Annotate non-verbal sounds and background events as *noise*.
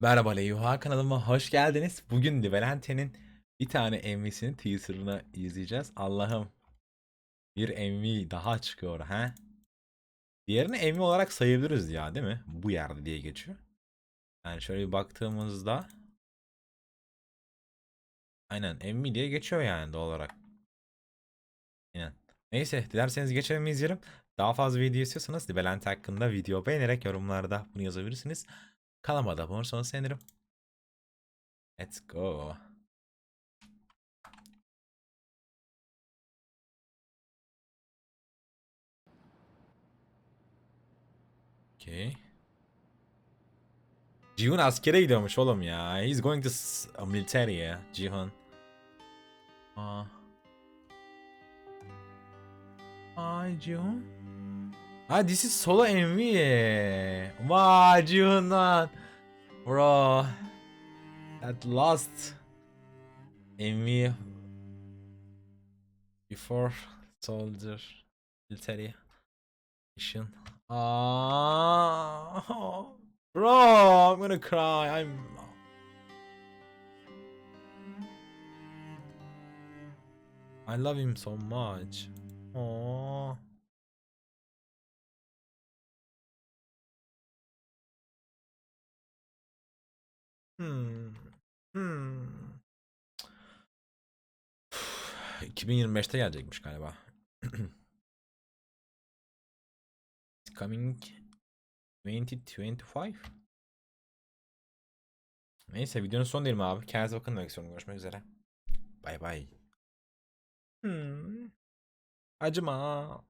Merhaba Leyuha kanalıma hoş geldiniz. Bugün Livelente'nin bir tane MV'sini teaser'ını izleyeceğiz. Allah'ım. Bir MV daha çıkıyor ha. Diğerini MV olarak sayabiliriz ya değil mi? Bu yerde diye geçiyor. Yani şöyle bir baktığımızda Aynen MV diye geçiyor yani doğal olarak. Aynen. Neyse dilerseniz geçelim izleyelim. Daha fazla video istiyorsanız Livelente hakkında video beğenerek yorumlarda bunu yazabilirsiniz. Kanalıma da abone olursanız sevinirim. Let's go. Okay. Cihun askere gidiyormuş oğlum ya. He's going to a military ya. Cihun. Aa. Ay Cihun. Ha this is solo MV. Vay Cihun lan. Bro. At last. MV. Before soldier. Military. Mission. Ah, bro, I'm gonna cry. I'm. I love him so much. Oh. Hmm. Hmm. 2025'te gelecekmiş galiba. *clears throat* Coming 2025. Neyse videonun son diyelim abi. Kendinize bakın demek istiyorum. Görüşmek üzere. Bay bay. Hmm. Acıma.